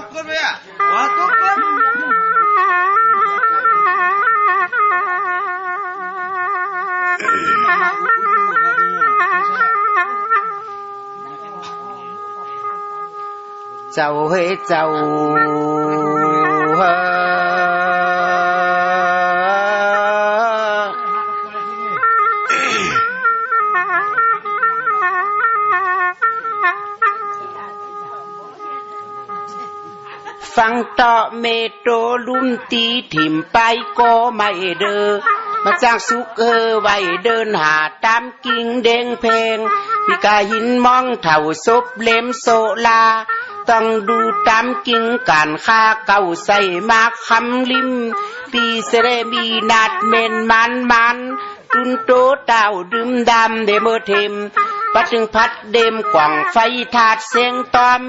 ทุกคนเลย ฟังต่อเมโตรลุ่มตีถิ่มไปก็ไม่เดอมาจ้างสุกเออไว้เดินหาตามกิ่งเด้งเพลงพี่กาหินมองเถ่าซบเล็มโซลา ต้องดูตามกิ่งการค่าเก่าใส่มาคำลิม ปีเสรมีนาดเมนมันมันตุนโตเต่าดื่มดำเดเมอเทม ปัดถึงพัดเดมกว่างไฟถาดเสียงตอม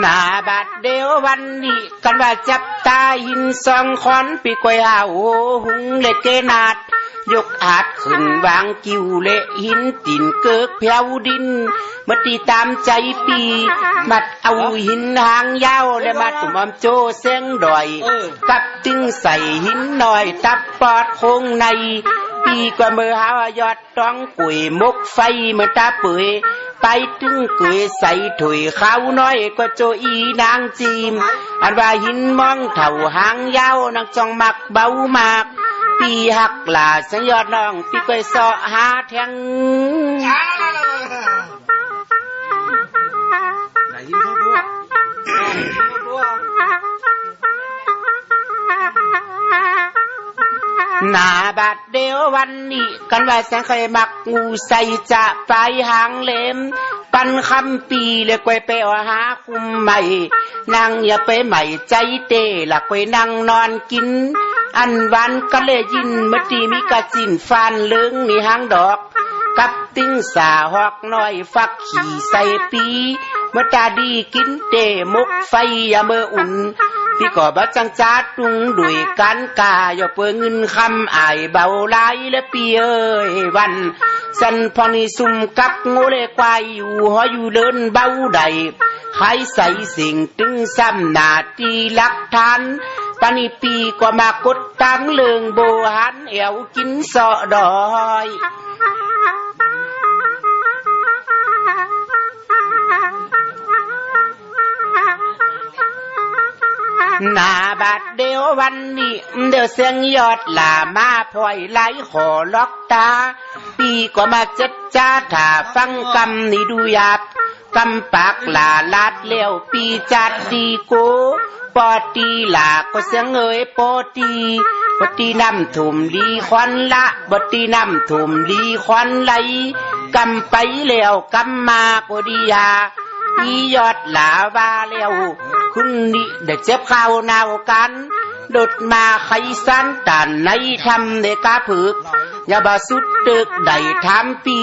หน้าบาดเดียววันนี้กันว่าจับตาหินสองคอนปีกวยหาโอหุงเล็กเกนาดยกอาดขึ้นวางกิวเละหินตินเกิกเพียวดินมาตีตามใจปี มัดเอาหินหางยาวและมาตุ่มอมโจเสียงดอย กับจึงใส่หินหน่อยตับปอดโคงใน กว่าเมื่อหายอดต้องกุยมกไฟเมื่อตาเปื่อยไปถึงกุยใส่ถุยข้าวน้อยก็โจอีนางจีม อันว่าหินมองเท่าหางยาวนักจองมักเบามากปีหักหลาสังยอดน้องปีก้อยเสาะหาแทงไหนยินทุกตัวทุกตัว หน้าบาดเดียววันนี้ กันว่าแสงเคยมักงูใส่จะไปหางเหลมปันคำปีเลยกวยไปเอาหาคุมใหม่นางอย่าไปใหม่ใจเตละกวยนั่งนอนกิน อันวันก็เลยยินเมื่อตีมีกระจินฟันเลืองนี่หางดอก กับติ้งสาหอกน้อยฟักขี่ใส่ปี เมื่อตาดีกินเตมกไฟยาเมื่ออุ่นพี่ก็บัจังจาตุงด้วยกันกาอย่าเปิงเงินคำอายเบาไหลและเปีเอ้ยวัน สันพอนี่ซุ่มกับงูเลควายอยู่หออยู่เดินเบาใดใครใส่สิ่งตึงซ้ำหนาทีลักฐานปานิปีก็มากดตังเลืองโบหันเอวกินเสาะดอย นาบาดเดียววันนี้เดี๋ยวเสียงยอดหลามาพลอยไหลขอล็อกตา ปีก็มาเจัดจ้าถ้าฟังกำนี่ดูหยาบกำปากหลาลาดเลี้ยวปีจัดดีโกปอตีหลาก็เสียงเอ่ยปอตีปอตีน้ำถุ่มลีควันละบตีน้ำถุ่มลีควันไหล กำไปแล้วกำมาก็ดียาพี่ยอดหลาว่าแล้วคุณนี่เด็กเจ็บข้าวนาวกันดดมาไขสันตันในทำเดกาผึกอย่าบาสุดตึกใดทำปี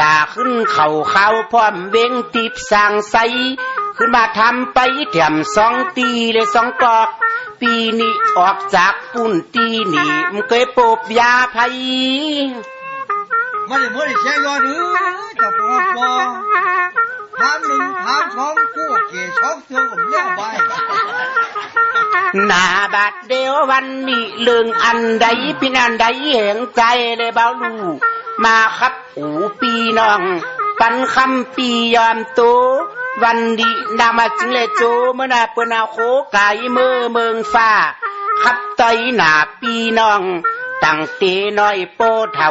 ลาขึ้นเข่าเขาพร้อมเวงติบสางใสขึ้นมาทำไปแถมสองตีเลยสองกอก ปีนี้ออกจากปุ่นตีนี่มันเคยปบยาภัย มาดิมาดิแช่ยอดหรือจะพอพอถามหนึ่งถามสองกู้เกี่ยช็อกเตือผมเลี้ยงไปหน้าบาดเดียววันนี้เรื่องอันใดเป็นอันใดแห่งใจเลยเบาลูมาครับอูปีน้อง ปันคำปียอมโตวันดีนามาจึงเลยโจเมื่อนาเปนาโคกายเมื่อเมืองฟ้าขับต่อยหนาปีน้อง ตั้งเตน้อยโปเท่า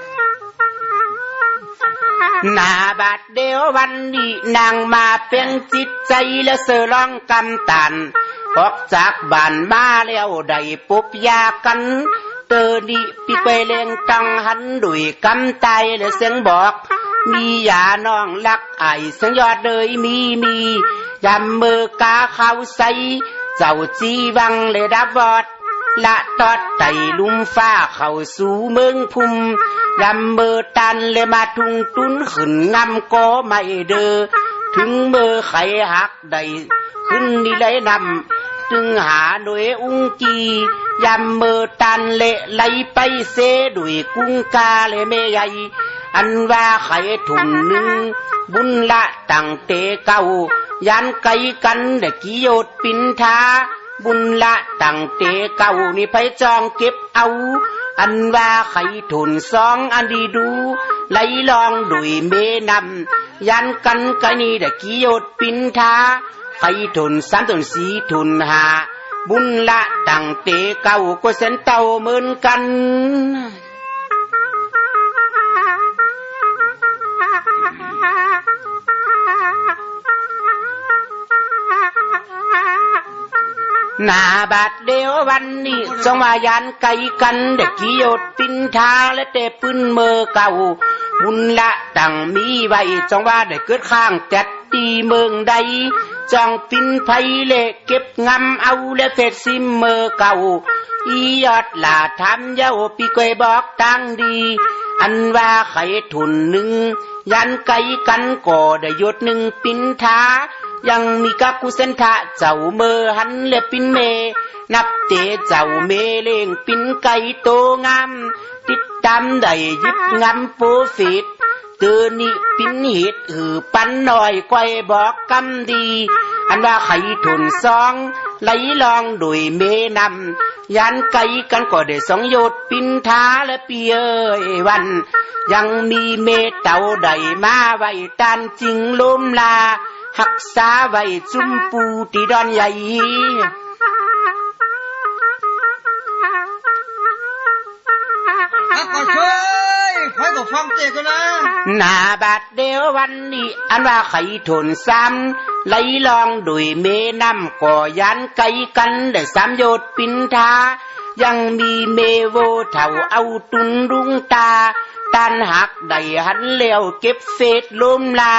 หน้ากคัดเดียวเลยเนาะเกี่ยหนาวเนาะเกี่ยที่ตัวเลยอะหน้าบาดเดียววันนี้นางมาเป็นจิตใจและเสือร้องกำตันออกจากบ้านมาแล้วได้ปุ๊บยากันเตอนี่ปีไปเลงตังหันดุยกำไตและเสียงบอก มียาน้องลักไอเสียงยอดเลยมีมียำมือกาเขาใสเจ้าจีวังเลยดับวอด ละตอดไตลุมฟ้าเข้าสู่เมืองพุ่มยำมือตันเลยมาทุงตุนขึ้นงำก็ไม่เดอถึงมือไขหักใดขึ้นนี่เลยนำจึงหาโดยอุ้งกียำมือตันเละไหลไปเสด้วยกุ้งกาเลยแม่ใหญ่อันว่าไขถุงหนึ่งบุญละตั้งเตเก่ายันไกกันเด็กกิโยดปินทา บุญละตั้งเตเก่านี่ไปจองเก็บเอา อันว่าไข่ถุนสองอันดีดูไหลลองดุยเมนำยันกันกันนี่เด็กกิโยดปินทาไข่ถุนสามถุนสีถุนหาบุญละตั้งเตเก่าก็เส้นเต่าเหมือนกัน หน้าบาดเดียววันนี้จงมายันไกลกันเด็กกิโยดปินทาและเตะปืนเมอเก่าบุญละดังมีไว้จงว่าได้เกิดข้างแจัดตีเมืองใดจองปินไผเละเก็บงำเอาและเฟดซิมเมอเก่าอียอดหลาทำเย้าปีกวยบอกตั้งดี อันว่าไข่ทุนหนึ่งยันไกลกันก่อได้ยศหนึ่งปินทา ยังมีกักกุเส้นทะเจ้าเมอหันและปินเม นับเตเจ้าเมเลงปินไก่โตงาม ติดตามได้ยิบงำโปรฟิตเตือนี่ปินหิดหือปันหน่อยก้อยบอกกำดี อันว่าไข่ทุนซองไหลลองโดยเมนำยันไก่กันก็ได้สองโยดปินท้าและเปียวัน ยังมีเมเต่าใดมาไว้ตันจริงลมลา หักษาไว้จุมปูตีดอนใหญ่ฮักก็เชยใครก็ฟังเจกันนะหน้าบาดเดียววันนี้ อันว่าไข่ทนซ้ำไหลลองดุยเมน้ำก่อยันไกลกันได้สามโยดปินทายังมีเมโวเท่าเอาตุนรุงตาตันหักได้หันเลี้ยวเก็บเศษลมลา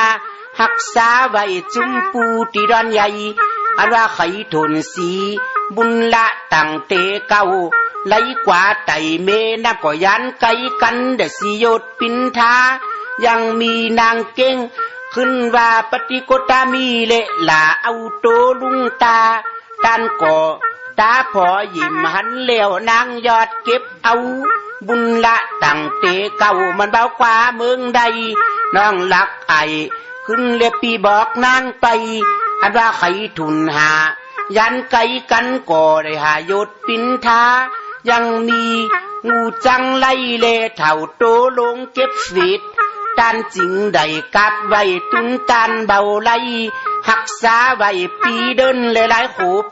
หักษาไว้จุมปูตีดอนใหญ่อันว่าไข่ทนสี บุญละตั้งเตเก่าไหลกว่าไตเมนับก็ยันไกกันเดสิโยดปินทายังมีนางเก่งขึ้นว่าปฏิโกตามีเละลาเอาโตลุงตาตันก่อตาพอยิ้มหันเลี้ยวนางยอดเก็บเอาบุญละตั้งเตเก่ามันเบากว่าเมืองใดน้องลักไอ ขึ้นเล็บปีบอกนางไป อันว่าไขทุนหา ยันไกกันก่อได้หายศปินทายังมีงูจังไล่เลเท่าโตลงเก็บฟีดตันจิงได้กัดไว้ตุนตันเบาไล่หักษาไว้ปีเดินหลายๆขบ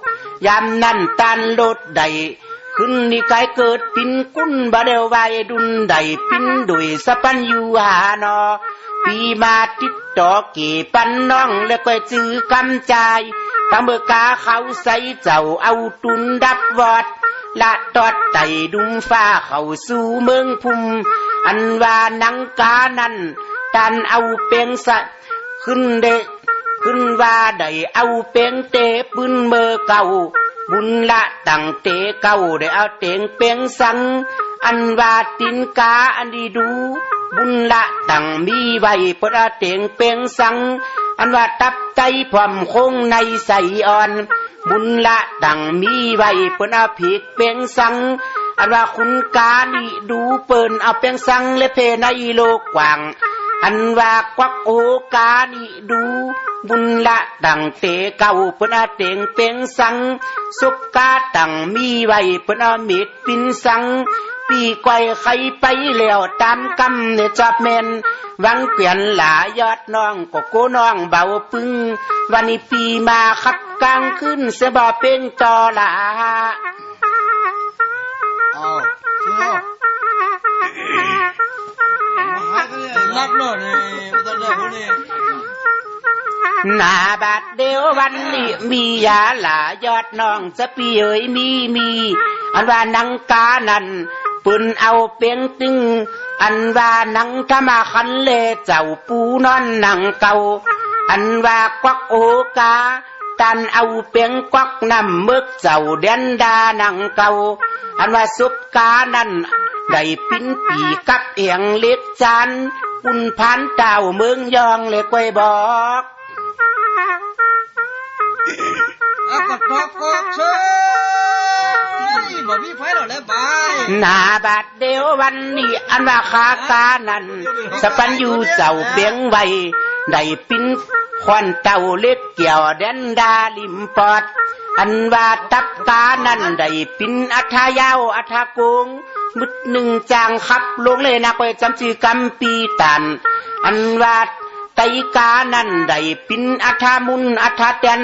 ยามนั่นตันลดได้ ขึ้นนี่กายเกิดปินกุ้นบาเดวไวดุนไดปินดุยสะปันยู่หานอปีมาติดต่อเกี่ปันน้องแล้วก็จื้อกำใจตามเบกาเขาใส่เจ้าเอาตุนดับวอดละตอดไตดุมฟ้าเขาสู่เมืองพุ่มอันว่านังกานั้นตันเอาเปียงสะขึ้นเดขึ้นว่าไดเอาเปียงเตปืนเมือเก่า บุญละตั้งเตเก่าได้เอาเตียงเปียงสัง อันว่าตินกาอันดีดู บุญละตั้งมีไว้เปดเอาเตียงเปียงสัง อันว่าตับไตพร้อมคงในใสอ่อน บุญละดังมีไว้เปิ้นเอาผิกเปียงสัง อันว่าคุณกานี่ดูเปิ้นเอาเปียงสังและเพในโลกกว้าง อันว่าควักโอกานี่ดู บุญละดังเตเก่าเปิ้นเอาเตียงเปียงสัง สุกกาดังมีไว้เปิ้นเอามีดปินสัง ปีก้อยใครไปแล้วตามกำเนี่ยจับแมนวังเปลี่ยนหลายอดน้องก็โกน้องเบาปึงวันนี้ปีมาคับกลางขึ้นเสบอเป็นจอละอาเชื่อ นเลยรักเนาะนี่ต้องเลือกคนนี้หนาบาดเดียววันนี้มียาหลายอดน้องจะปีเอ๋ยมีมีอันว่านังกานันปืนเอาเปียงตึง อันว่านังธรรมาคันเลเจ้าปูนอนนังเก่าอันว่ากวักโอกา ตันเอาเปียงกวักน้ำมึกเจ้าเดนดาหนังเก่าอันว่าสุบกานั้นได้ปิ้นปีกับเอียงเล็กจันปุนพันเต่าเมืองยองเลยกวยบอก อากาศตอกกอกเชยบ่มีไฟหรอกแล้วบายหนาบาดเดียววันนี้อันว่าคากานั้นสปันอยู่เจ้าเปียงไว้ได้ปิ้นควันเต่าเล็กเกี่ยวแดนดาลิมปอด อันว่าตับกานั้นได้ปิ้นอัธยาวอัธกงมุดหนึ่งจางขับลงเลยนะไปจำชื่อกำปีตัน อันว่าไตกานั้นได้ปิ้นอัธมุนอัธแตน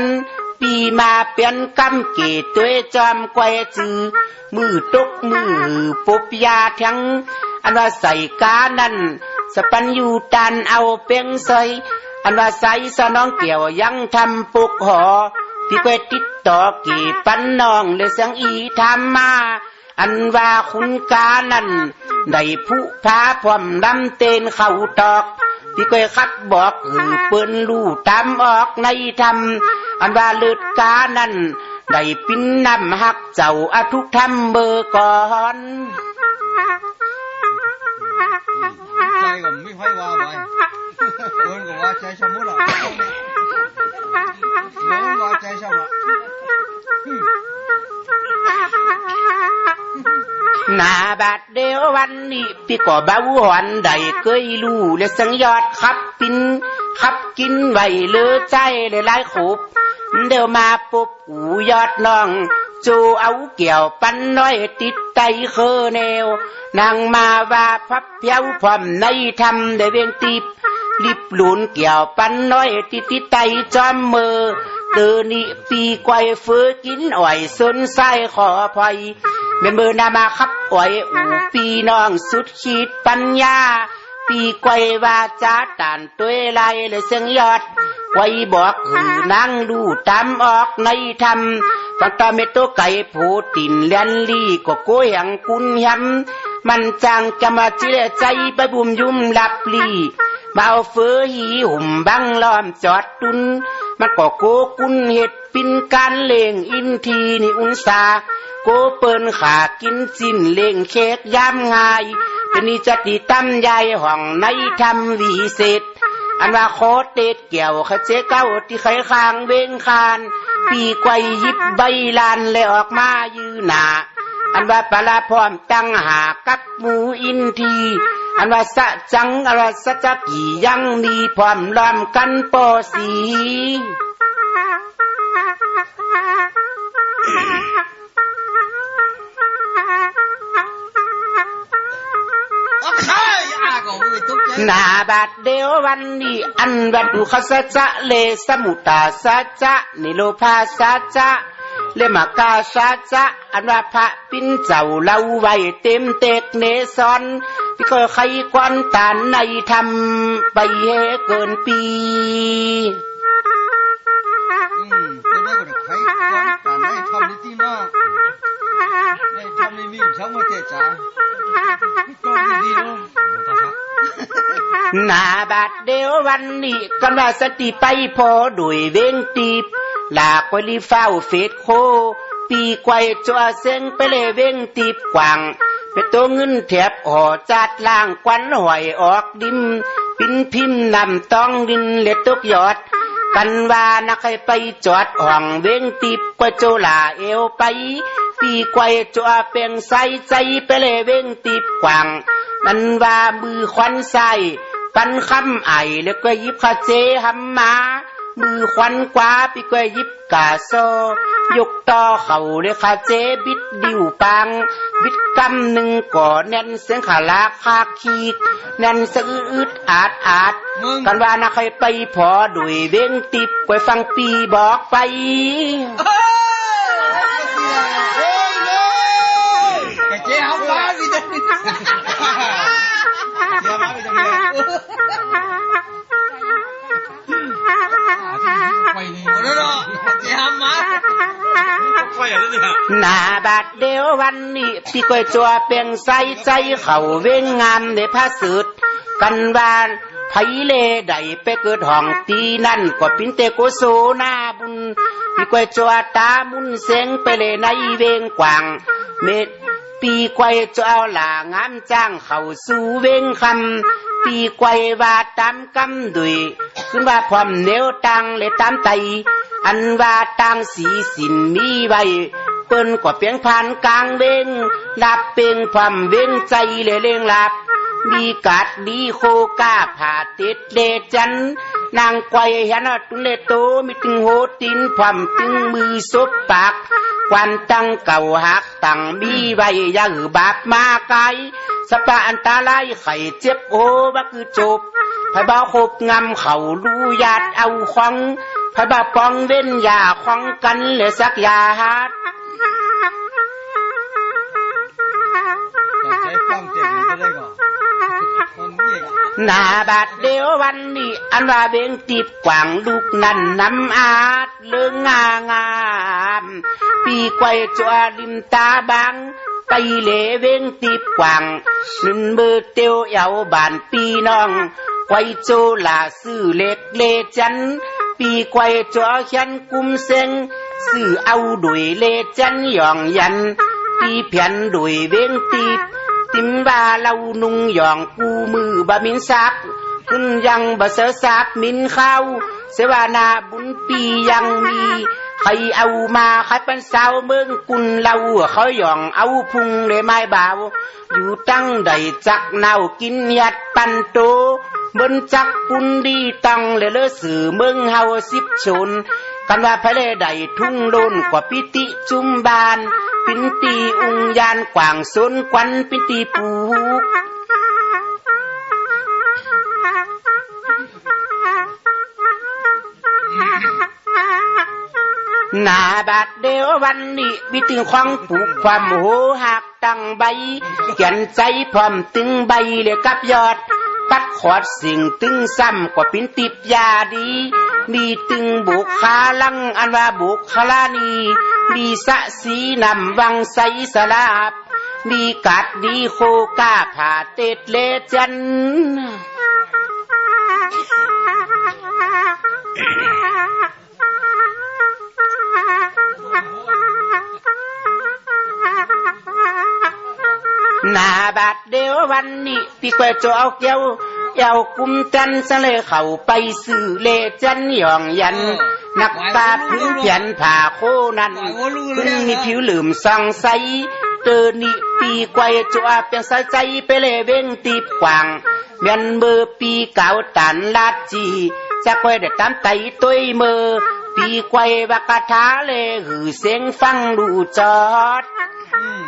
ปีมาเปลี่ยนกำเกตตัวจอมกวยจือมือตกมือปุบยาทั้งอันว่าใส่กานั้นสปันอยู่ตันเอาเปียงซอยอันว่าใส่สน้องเกี่ยวยังทำปุกหอที่ไปติดต่อกี่ปันน้องเลยเสียงอีทำมาอันว่าคุณกานั้นได้ผู้พาพร้อมลำเตนเข้าตอก ที่เคยคัดบอกเปิ้นลู่ตามออกในธรรมอันว่าเลือดกานั้นได้ปิ้นนำหักเจ้าอาทุกทำเบอร์ก่อนใจก็ไม่ค่อยว่าไปเพิ่นก็ว่าใจชมุดหรอกเพิ่นว่าใจชมุด น้าบาดเดียววันนี้พี่ก็เบาหอนได้เคยรู้และสังยอดขับปินขับกินไหว้เลือใจเลยหลายขบเดี๋ยวมาปุ๊บอูยอดน้องจูเอาเกี่ยวปันน้อยติดไตเคอแนวนางมาว่าพับเพียวพร้อมในทำได้เวียงติบรีบหลุนเกี่ยวปันน้อยติดติดไตจอมมือ ตอนี่ปีกวยฟือกินอ่อยสนไส้ขอภัยเม่นเบอนามาขับอ่อยอูปีน้องสุดขีดปัญญา ปีกวยวาจาตานตัวไรเลยเสียงยอดไว้บอกหือนั่งดูตามออกในธรรมฟังตาเมตโตไก่ผูตินเลียนลี่ก็โกยหังกุนยำมันจางจะมาเจือใจไปบุมยุ่มหลับลีมาเอาเฟือหีหุ่มบังล้อมจอดตุน มันก็โกกุนเห็ดปินการเลงอินทีนี่อุนสาโกเปิ้นขากินสิ้นเล่งเค้กยามง่ายเป็นนิจติตั้มใหญ่ห้องในธรรมวิเศษอันว่าโคเตดเกี่ยวขเจเก้าที่ไขคางเวงคาน ปีไกวยิบใบลานเลยออกมายืนหนาอันว่าปลาพร้อมตั้งหากับหมูอินที อันว่าสะจังอรว่าสะจักกี่ยังมีพร้อมล้อมกันปอสีโอเคอาก็บ่ไปตกใจหนาบาดเดียววันนี้อันวัดดุขสัจจะเลสมุตตาสัจจะนิโรภาสัจจะเลมากาสัจจะอันว่าพระปิ้นเจ้าเล่าไว้เต็มเตกเนซอนพี่ ก็ใครควันตานในทำไปเฮเกินปีอืมตัวได้ก็ได้ไขความการได้ทำในที่นอกได้ทำในมีสังมาเจจาก็ดีๆเนาะบ่ต้องครับหนาบาดเดียววันนี้กันว่าสติไปพอด้วยเวงตีบลากไปรีเฝ้าเฟดโค ปีไกวจัวเซ็งไปเลยเวงตีบกวาง ไปตัวเงินแถบห่อจัดล่างควันหอยออกดิม ปินพิมพ์นำต้องดินเล็ดตกยอด กันว่านักให้ไปจอดห้องเวงตีบกว่าโจลาเอวไป ปีไกวจัวเปียงใสใจไปเลยเวงตีบกว่างมันว่ามือควันใสปันคำไอแล้วก็ยิบขาเจหำมา มือควันกว่าปีก็ยิบกาโซยกต่อเข่าเลยขาเจบิดดิวปัง บิดกำหนึ่งก่อแน่นเสียงขาลาคาคีกแน่นสะอืดอาดอาดมึงกันว่านะใครไปพอดุยเว้งติบไว้ฟังปีบอกไปเอ้ยโอ้ยโอ้ยแกเจ๊เอามาสิจ๊ะเจ๊มาไปจัง ไปนี่โอ้ยเนาะจะหาหมาไฟอะไรเนี่ยหน้าบาดเดียววันนี้พี่ก้อยจัวเปียงใสใจเขาเว้งงามในพระสืดกันวานไผเลใดไปเกิดห้องตีนั่นก็ปินเตโกโซนาบุญพี่ก้อยจัวตามุนเสงไปเลยในเวงกว่างเม็ด ปีไกวจะเอาหลางามจ้างเข้าสู่เวงคำปีไกวว่าตามกำดุยขึ้นว่าพร้อมเหนียวตั งเลยตามไตอันว่าตังสีสินมีไว้เปิ้นก็เพียงผ่านกลางเวงดับเปงความเวงใจเลยเลงหลับมีกัดดีโคก้าผ่าติดเลจันนางไกวเห็นว่าตุนเลโตมีถึงโหตินความตึงมือซบปากควันตั้งเก่าหักตั้งมีไว้อยังบาปมาไกลสปะอันตรายไข่เจ็บโอว่าคือจบพระบ่าคบงำเขาลูยาดเอาควังพระบ่าปองเว้นยาควังกันเลยสักยาฮัดใช้ฟังเจ็บจะได้ก่อนคนเยี่ยงหน้าบาด เดียววันนี้อันว่าเบงตีบกว่างลูกนั่นน้ำอาดเลืองงางามปีไกวจัวริมตาบางไปเหลเวงตีบกว่างนินเบอร์เตียวเหยาบานปีน้องไกวโจลาซื้อเล็กเลจันปีไกวจัวฉันกุมเซงซื้อเอาดุยเลจันหยองยันปีเพียนดุยเวงตีบติมว่าเรานุงหยองกูมือบะมินซักขึ้นยังบะเสอซักมินเข้าเสวานาบุญปียังมีใครเอามาใครเป็นสาวเมืองกุนเราเขาหยองเอาพุงเลยไม้บ่าอยู่ตั้งใดจักเนากินยัดปันโตบนจักปุนดีตังเลยเลอสื่อเมืองเฮาสิบชนกันว่าพระเลใดทุ่งโลนกว่าปิติจุมบาน ปินตีอุงยานกว่างสนควันปินตีปู หน้าบาดเดียววันนี้วิถึงความปลูกความโหหักตั้งใบเขียนใจพร้อมตึงใบเลยกับยอด ปัดขอดสิ่งตึงซ้ำกว่าปิ้นติบยาดี มีตึงบุกคาลังอันว่าบุกคลานี มีสะสีนำวังใสสลาบ มีกัดดีโคกาผ่าเตดเลจัน น้าบาดเดียววันนี้พี่ก็จะเอาเกี้ยวเอากุมจันสะเลยเข้าไปสื่อเลจันหยองยัน นักตาพื้นเพียนผ่าโคนั้นพึ่งมีผิวเหลือมส่องใส เตอนี่ปีไกวจัวเปียงใสใจไปเลยเว้งตีบกว่างเมียนเบอร์ปีเก่าตันลาดจีจะไกวได้ตามไตตุยมือปีไกวบักกะทาเลยหือเสียงฟังดูจอดอืม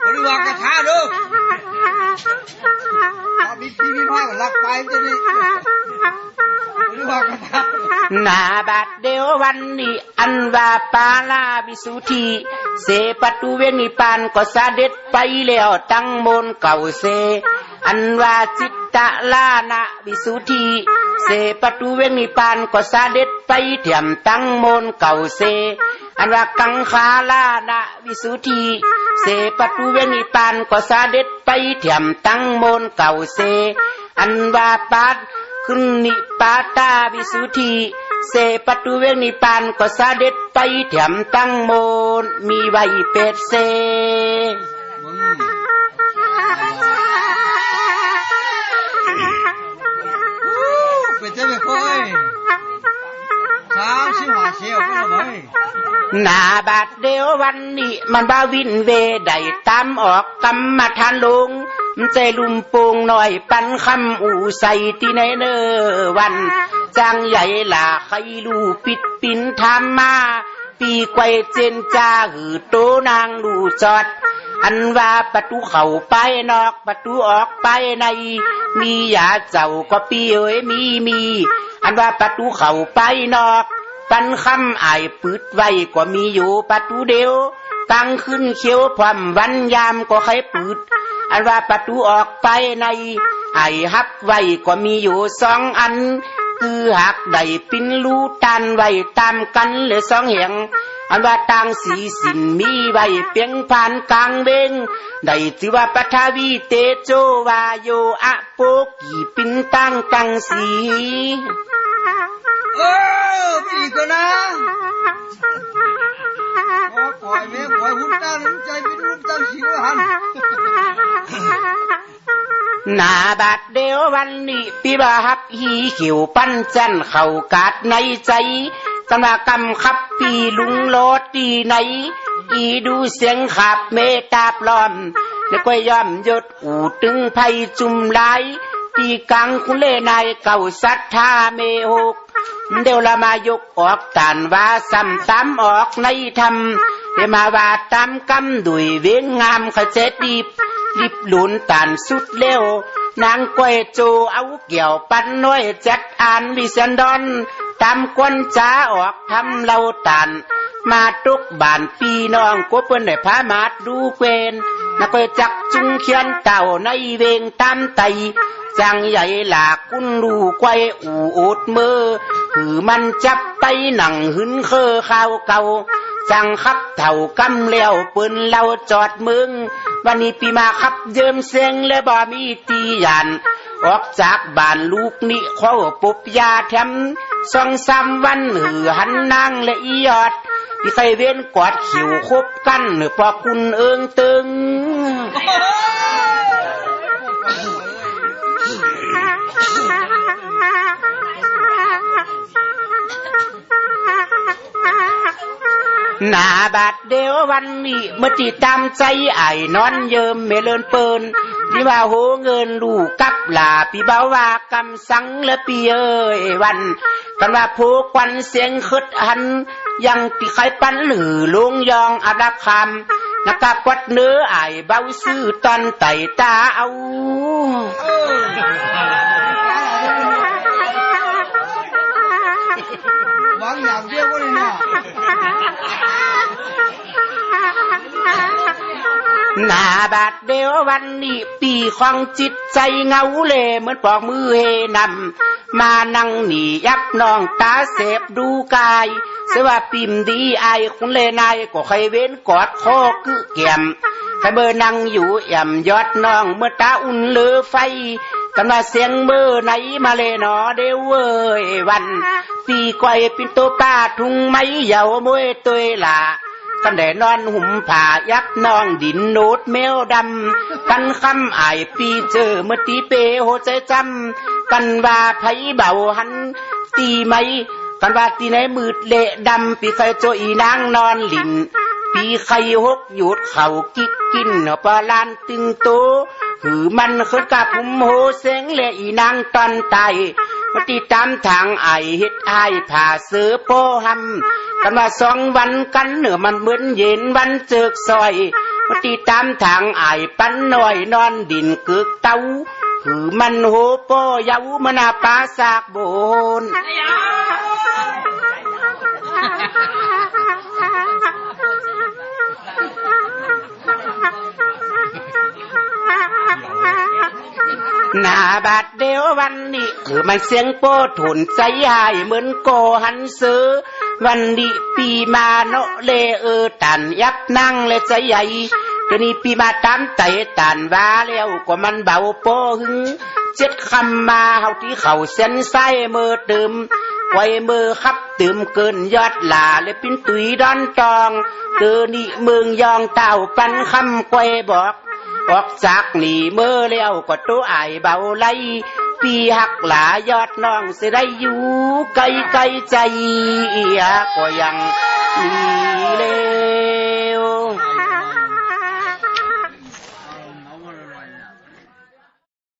บริวารกระทาเด้อเอาพี่พี่พี่พ่อกันลักไปจะนี่บริวารกระทาหน้าบาด เดววันนี้อันว่าปาลาบิสุทีเสปัตุเวนิปานก็สะเด็จไปแล้วตั้งมนต์เก่าเส อันว่าจิตตะลานะบิสุทีเสปัตุเวนิปานก็สะเด็จไปเถียมตั้งมนต์เก่าเส อันว่ากังคาลานะวิสุทีเสปัตุเวนิปานก็สะเด็จไปเถียมตั้งมนต์เก่าเส อันว่าปัดขึ้นนิปาตาวิสุทธิ เสปตุเวนิปานก็สะเด็จไปแถมตั้งโมนมีไว้เป็ดเซมึงเป็นเจ้าไม่ค่อยสามสิบห้าเชียวก็ไม่หน้าบาดเดียววันนี้มันบ้าวินเวใดตามออกกรรมฐานลงมันใจลุมโปงหน่อยปันคำอูใส่ที่ในเนอวันจางใหญ่ล่ะใครลูปิดปินทำมาปีไกวเจนจ้าหือโตนางดูจอดอันว่าประตูเข้าไปน จังใหญ่ล่ะใครรู้ปิดปินทำมาปีไกวเจนจ้าหือโตนางดูจอดอันว่าประตูเข้าไปนอกประตูออกไปในมียาเจ้าก็ปีเอ้ยมีมีอันว่าประตูเข้าไปนอกปันคำอายปืดไว้ก็มีอยู่ประตูเดียวตั้งขึ้นเขียวพร้อมวันยามก็ใครปืดอันว่าประตูออกไปในไอายฮับไว้ก็มีอยู่สองอัน คือหักใดปิ้นรู้ตันไว้ตามกันเลยสองเหง อันว่าต่างสีสินมีไว้เปียงผ่านกลางเบงได้ถือว่าปัทวีเตโจวาโยอะโปกีปิ้นตั้งตังสีเออปีก็นะขอปล่อยแม่ปล่อยหุ่นตาลิ้นใจเป็นหุ่นตาสิวหันหน้าบาดเดียววันนี้ปีบาฮับฮีขิวปั้นจันเข้ากาดในใจ กำว่ากำคับปีลุงโลดตีไหน อีดูเสียงขับเมตาปลอมแล้วก็ย่อมยศอู่ตึงไพจุมไหลปีกังคุเลนายเก่าสัทธาเมหกเดี๋ยวละมายกออกตานว่าซ้ำซ้ำออกในธรรมเดมาว่าตามกำดุยเวียงงามขเจดีบรีบหลุนตานสุดเร็วนางกวยโจเอาเกี่ยวปันน้อยจัดอ่านวิสันดอน ตามกวนจ้าออกทำเล่าตานมาตุกบานปีน้องก็เปิ้นได้พามาดดูเวนนักก็จักจุงเขียนเต่าในเวงตามไตจังใหญ่หลากกุนรูไกวอูโอดมือหือมันจับไปหนังหึนเคอข้าวเก่าจังขับเท่ากำเลี้ยวปืนเราจอดมึง วันนี้ปีมาขับเยิมเสียงและบ่มีตียัน ออกจากบ้านลูกนี่เข้าปุบยาแถม สองสามวันหือหันนางและอียอดพี่ใส่เว้นกอดขิวคบกันหรือปอคุณเอิงตึง หน้าบาดเดียววันนี้เมื่อจิตามใจไอ้นอนเยิมเมเลินเปินที่ว่าโหเงินลูกกับลาพี่เบาว่ากำสังและปีเอ้ยวันกันว่าผู้ควันเสียงคึดหัน ยังปีไข่ปันหรือลุงยองอาดับคำนักกะกวัดเนื้อไอ้เบาซื้อตอนไต่ตาเอา หน้าบาดเดียววันนี้ปีของจิตใจเงาเลเหมือนปอกมือเฮนำมานั่งหนียักน้องตาเสพดูกายเสว่าปิมดีไอคุณเลนายก็ใครเว้นกอดคอกือเกี่ยมใครเบอร์นั่งอยู่ย่ำยอดน้องเมื่อตาอุ่นเลือไฟ กันว่าเสียงเมื่อไหนมาเลยหนอเดวเว้ยวันปีก้อยปินโตป้าทุ่งไม้เหยาวมวยตัวละกันแดนอนหุ่มผ่ายักนองดินโนดแมวดำกันคำอายปีเจอเมื่อตีเปโหใจจำกันว่าไผเบาหันตีไหมกันว่าตีไหนมืดเละดำปีใครโจอีนางนอนหลินปีใครหกหยุดเข่ากิกกินปลาลานตึงโต หือมันขึ้นกับหุ่มโหเสียงเละอีนางตอนไตมาติดตามทางไอเฮ็ดไอผ่าเสือโปหำกันว่าสองวันกันเหนือมันเหมือนเย็นวันเจิกซอยมาติดตามทางไอปั้นหน่อยนอนดินกึกเต้าหือมันโหโปยาวมนาปาสากโบน หน้าบาดเดียววันนี้คือมันเสียงโป้ถุนใจหายเหมือนโกหันซื้อ วันนี้ปีมาโนเลเออตันยักนั่งและใจใหญ่เดี๋ยวนี้ปีมาตามไตตันว่าแล้วก็มันเบาโปหึงเจ็ดคำมาเฮาที่เขาเส้นไส้มือเติมไว้มือขับเติมเกินยอดหลาและปิ้นตุยดอนตองเกินี่เมืองยองเต่าปันคำไกวบอก ออกจากหนีเมื่อเล้วก็ตัวไอเบาไล่ปีหักหลายอดน้องสิได้อยู่ไกลไกลใจอยาก็ยังมีเลย